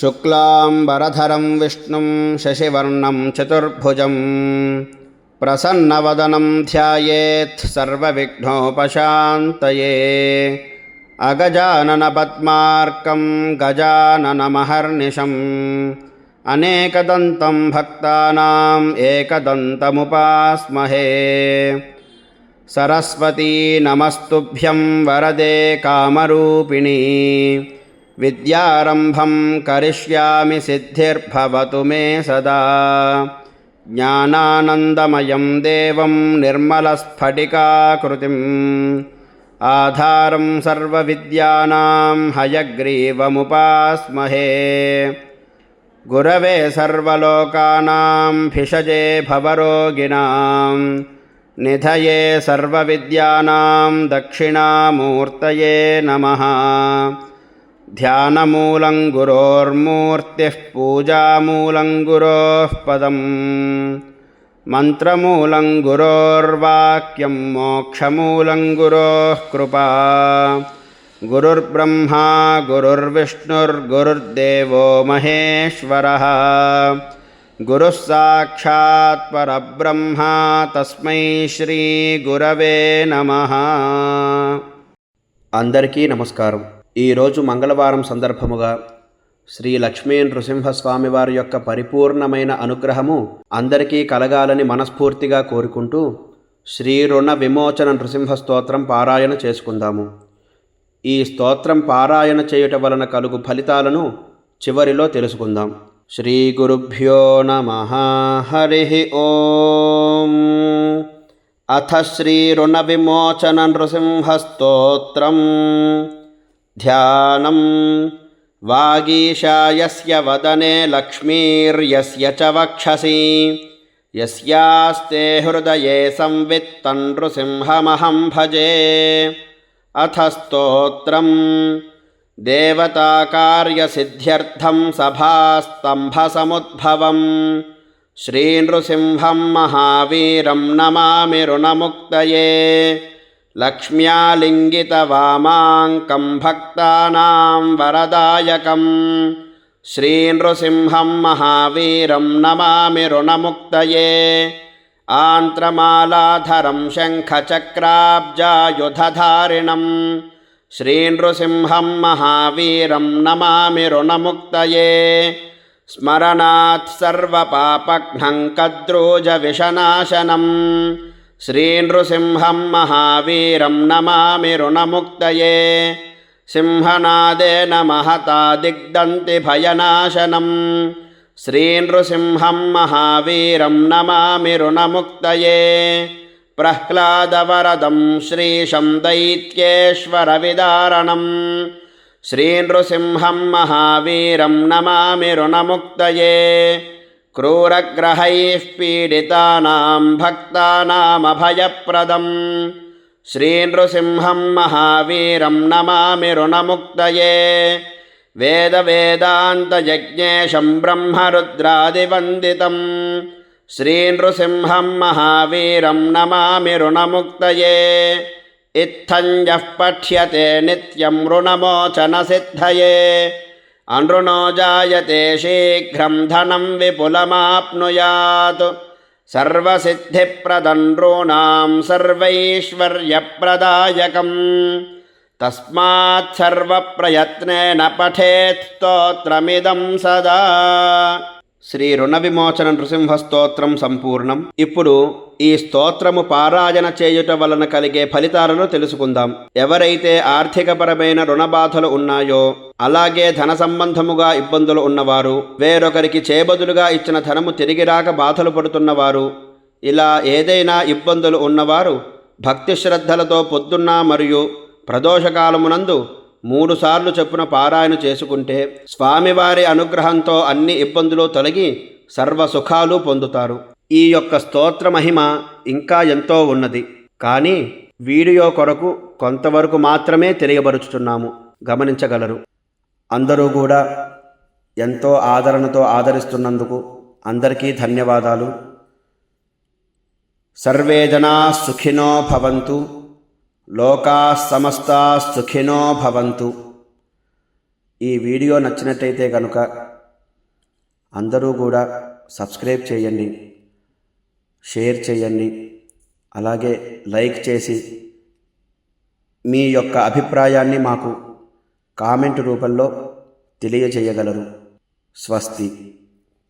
शुक्लाम्बरधरं विष्णुं शशिवर्णं चतुर्भुजं प्रसन्नवदनं ध्यायेत् सर्वविघ्नोपशान्तये। अगजाननपद्मार्कं गजाननमहर्निशम् अनेकदन्तं भक्तानाम् एकदन्तमुपास्महे। सरस्वती नमस्तुभ्यं वरदे कामरूपिणी। विद्यारम्भं करिष्यामि सिद्धिर्भवतु मे सदा। ज्ञानानन्दमयं देवं निर्मलस्फटिकाकृतिम्। आधारं सर्वविद्यानां हयग्रीवमुपास्महे। गुरवे सर्वलोकानां भिषजे भवरोगिणां। निधये सर्वविद्यानां दक्षिणामूर्तये नमः। ध्यानमूलं गुरोर्मूर्तिः पूजामूलं गुरोः पदम् मन्त्रमूलं गुरोर्वाक्यं मोक्षमूलं गुरोः कृपा गुरुर्ब्रह्मा गुरुर्विष्णुर्गुरुर्देवो महेश्वरः गुरुः साक्षात् परब्रह्मा तस्मै श्रीगुरवे नमः అందరికీ నమస్కారం ఈరోజు మంగళవారం సందర్భముగా శ్రీ లక్ష్మీ నృసింహస్వామి వారి యొక్క పరిపూర్ణమైన అనుగ్రహము అందరికీ కలగాలని మనస్ఫూర్తిగా కోరుకుంటూ శ్రీ రుణ విమోచన నృసింహ స్తోత్రం పారాయణ చేసుకుందాము. ఈ స్తోత్రం పారాయణ చేయుట వలన కలుగు ఫలితాలను చివరిలో తెలుసుకుందాం. శ్రీ గురుభ్యో నమ హరి ఓం. అథ శ్రీరుణ విమోచన నృసింహస్తోత్రం. స్తోత్రం ध्यानम्। वागीशायस्य वदने लक्ष्मीर्यस्य च वक्षसि। यस्यास्ते हृदये संवित्तनृसिंहमहं भजे। अथ स्तोत्रम् देवताकार्यसिद्ध्यर्थं सभास्तम्भसमुद्भवम्। श्रीनृसिंहं महावीरं नमामि ऋणमुक्तये। लक्ष्म्यालिङ्गितवामाङ्कं भक्तानां वरदायकं। श्रीनृसिंहं महावीरं नमामि ऋणमुक्तये। आन्त्रमालाधरं शङ्खचक्राब्जायुधधारिणं। श्रीनृसिंहं महावीरं नमामि ऋणमुक्तये। स्मरणात् सर्वपापघ्नं कद्रोजविषनाशनम् श्रीनृसिंहं महावीरं नमामिरुणमुक्तये सिंहनादेन महता दिग्दन्तिभयनाशनं श्रीनृसिंहं महावीरं नमामिरुणमुक्तये प्रह्लादवरदं श्रीशं दैत्येश्वरविदारणं श्रीनृसिंहं महावीरं नमामिरुणमुक्तये क्रूरग्रहैः पीडितानां भक्तानामभयप्रदम्। श्रीनृसिंहं महावीरं नमामि ऋणमुक्तये। वेदवेदान्तयज्ञेशं ब्रह्मरुद्रादिवन्दितं श्रीनृसिंहं महावीरं नमामि ऋणमुक्तये। इत्थञ्जः पठ्यते नित्यं ऋणमोचनसिद्धये। अनृणो जायते शीघ्रं धनं विपुलमाप्नुयात्। सर्वसिद्धिप्रदनृणाम् सर्वैश्वर्यप्रदायकम्। तस्मात्सर्वप्रयत्नेन पठेत् स्तोत्रमिदं सदा। శ్రీ రుణ విమోచన నృసింహ స్తోత్రం సంపూర్ణం. ఇప్పుడు ఈ స్తోత్రము పారాయణ చేయుట వలన కలిగే ఫలితాలను తెలుసుకుందాం. ఎవరైతే ఆర్థికపరమైన రుణబాధలు ఉన్నాయో అలాగే ధన సంబంధముగా ఇబ్బందులు ఉన్నవారు వేరొకరికి చేబదులుగా ఇచ్చిన ధనము తిరిగి రాక బాధలు పడుతున్నవారు ఇలా ఏదైనా ఇబ్బందులు ఉన్నవారు భక్తి శ్రద్ధలతో పొద్దున్న మరియు ప్రదోషకాలమునందు మూడుసార్లు చొప్పున పారాయణ చేసుకుంటే స్వామివారి అనుగ్రహంతో అన్ని ఇబ్బందులు తొలగి సర్వ సుఖాలు పొందుతారు. ఈ యొక్క స్తోత్ర మహిమ ఇంకా ఎంతో ఉన్నది. కానీ వీడియో కొరకు కొంతవరకు మాత్రమే తెలియబరుచుతున్నాము గమనించగలరు. అందరూ కూడా ఎంతో ఆదరణతో ఆదరిస్తున్నందుకు అందరికీ ధన్యవాదాలు. సర్వే జనా సుఖినో భవంతు. లోకా సమస్త సుఖినో భవంతు. ఈ వీడియో నచ్చినట్టయితే కనుక అందరూ కూడా సబ్స్క్రైబ్ చేయండి షేర్ చేయండి అలాగే లైక్ చేసి మీ యొక్క అభిప్రాయాన్ని మాకు కామెంట్ రూపంలో తెలియజేయగలరు. స్వస్తి.